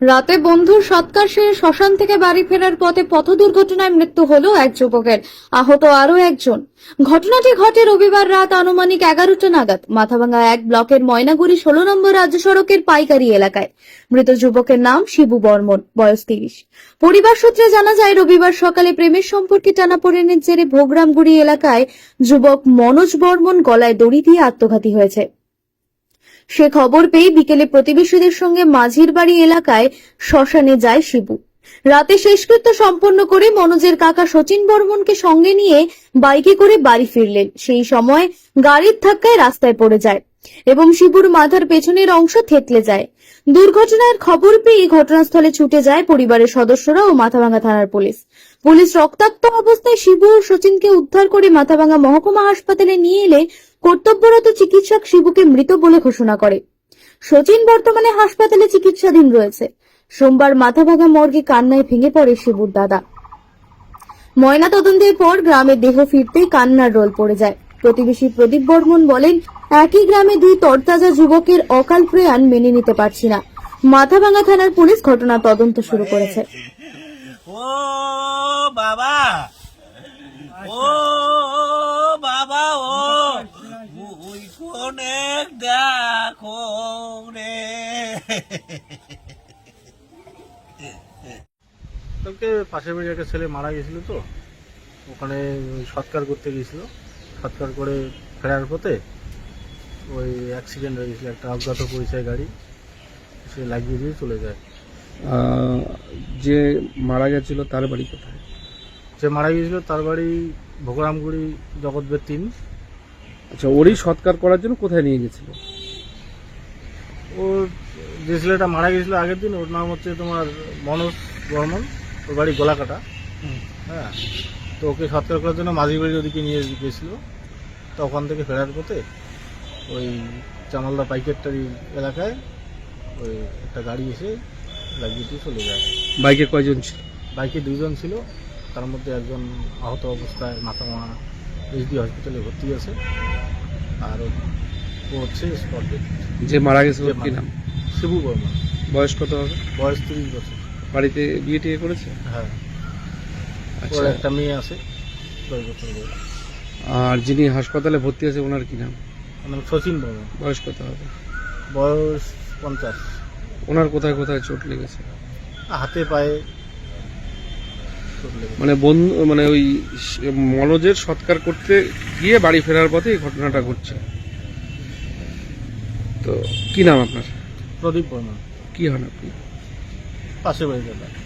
রাতে বন্ধুর সৎকার সেরে শ্মশান থেকে বাড়ি ফেরার পথে পথ দুর্ঘটনায় মৃত্যু হলো এক যুবকের। আহত আরও একজন। ঘটনাটি ঘটে রবিবার রাত আনুমানিক এগারোটা নাগাদ। মাথাভাঙ্গা এক ব্লকের ময়নাগুড়ি ষোলো নম্বর রাজ্য সড়কের পাইকারি এলাকায়। মৃত যুবকের নাম শিবু বর্মন, বয়স তিরিশ। পরিবার সূত্রে জানা যায়, রবিবার সকালে প্রেমের সম্পর্কে টানাপোড়েনের জেরে ভোগরামগুড়ি এলাকায় যুবক মনোজ বর্মন গলায় দড়ি দিয়ে আত্মঘাতী হয়েছে। সে খবর পেয়ে বিকেলে প্রতিবেশীদের সঙ্গে মাঝির বাড়ি এলাকায় শ্মশানে যায় শিবু। রাতে শেষকৃত্য সম্পন্ন করে মনোজের কাকা সচিন বর্মনকে সঙ্গে নিয়ে বাইকে করে বাড়ি ফিরলেন। সেই সময় গাড়ির ধাক্কায় রাস্তায় পড়ে যায় এবং শিবুর মাথার পেছনের অংশ থেতলে যায়। দুর্ঘটনার খবর পেয়ে ঘটনাস্থলে ছুটে যায় পরিবারের সদস্যরা ও মাথাভাঙ্গা থানার পুলিশ। পুলিশ রক্তাক্ত অবস্থায় শিবু ও সচিনকে উদ্ধার করে মাথাভাঙ্গা মহকুমা হাসপাতালে নিয়ে এলে কর্তব্যরত চিকিৎসক শিবুকে মৃত বলে ঘোষণা করে। সচিন বর্তমানে হাসপাতালে চিকিৎসাধীন রয়েছে। সোমবার মাথাভাঙা মর্গে কান্নায় ভেঙে পড়ে শিবুর দাদা। ময়না তদন্তের পর গ্রামে দেহ ফিরতেই কান্নার রোল পড়ে যায়। প্রতিবেশী প্রদীপ বর্মন বলেন, একই গ্রামে দুই তরতাজা যুবকের অকাল প্রয়াণ মেনে নিতে পারছি না। মাথাভাঙা থানার পুলিশ ঘটনা তদন্ত শুরু করেছে। ও বাবা ও বাবা, ও দেখো রে? কালকে পাশের বাড়ির একটা ছেলে মারা গেছিল তো। ওখানে সৎকার করতে গিয়েছিল সৎকার করে ফেরার পথে ওই অ্যাক্সিডেন্ট হয়ে গেছিল একটা অজ্ঞাত পরিচয় গাড়ি। সে লাগিয়ে দিয়ে চলে যায়। যে মারা গেছিল তার বাড়ি কোথায়? যে মারা গিয়েছিল তার বাড়ি ভোগরামগুড়ি জগৎবের তিন। আচ্ছা ওরই সৎকার করার জন্য কোথায় নিয়ে গেছিল? ওর যে ছেলেটা মারা গেছিল আগের দিন ওর নাম হচ্ছে তোমার মনোজ বর্মন। ওর বাড়ি গোলাকাটা। হ্যাঁ। তো ওকে সৎকার করার জন্য মাঝি বাড়ির ওদিকে নিয়ে গেছিল। তো ওখান থেকে ফেরার পথে ওই চামালদা পাইকারটারি এলাকায় ওই একটা গাড়ি এসে লাগিয়ে দিয়ে চলে যায়। বাইকে কয়জন ছিল? বাইকে দুজন ছিল। তার মধ্যে একজন আহত অবস্থায় মাথা মারা এইচডি হসপিটালে ভর্তি আছে। আর ও- হচ্ছে স্পট যে মারা ওর কি নাম? শিবু বর্মন বয়স কত হবে? বয়স তিরিশ বছর। বাড়িতে বিয়ে টিয়ে করেছে? হ্যাঁ। আচ্ছা। ওর একটা মেয়ে আছে দশ বছর বয়স। আর যিনি হাসপাতালে ভর্তি আছে ওনার কি নাম? বর্মন। বয়স কত হবে? বয়স পঞ্চাশ। ওনার কোথায় কোথায় চোট লেগেছে? হাতে পায়ে মানে বন্ধু মানে ওই মনোজের সৎকার করতে গিয়ে বাড়ি ফেরার পথে এই ঘটনাটা ঘটছে। তো কি নাম আপনার? প্রদীপ বর্মন। কি হন আপনি? পাশে বাড়ি দাদা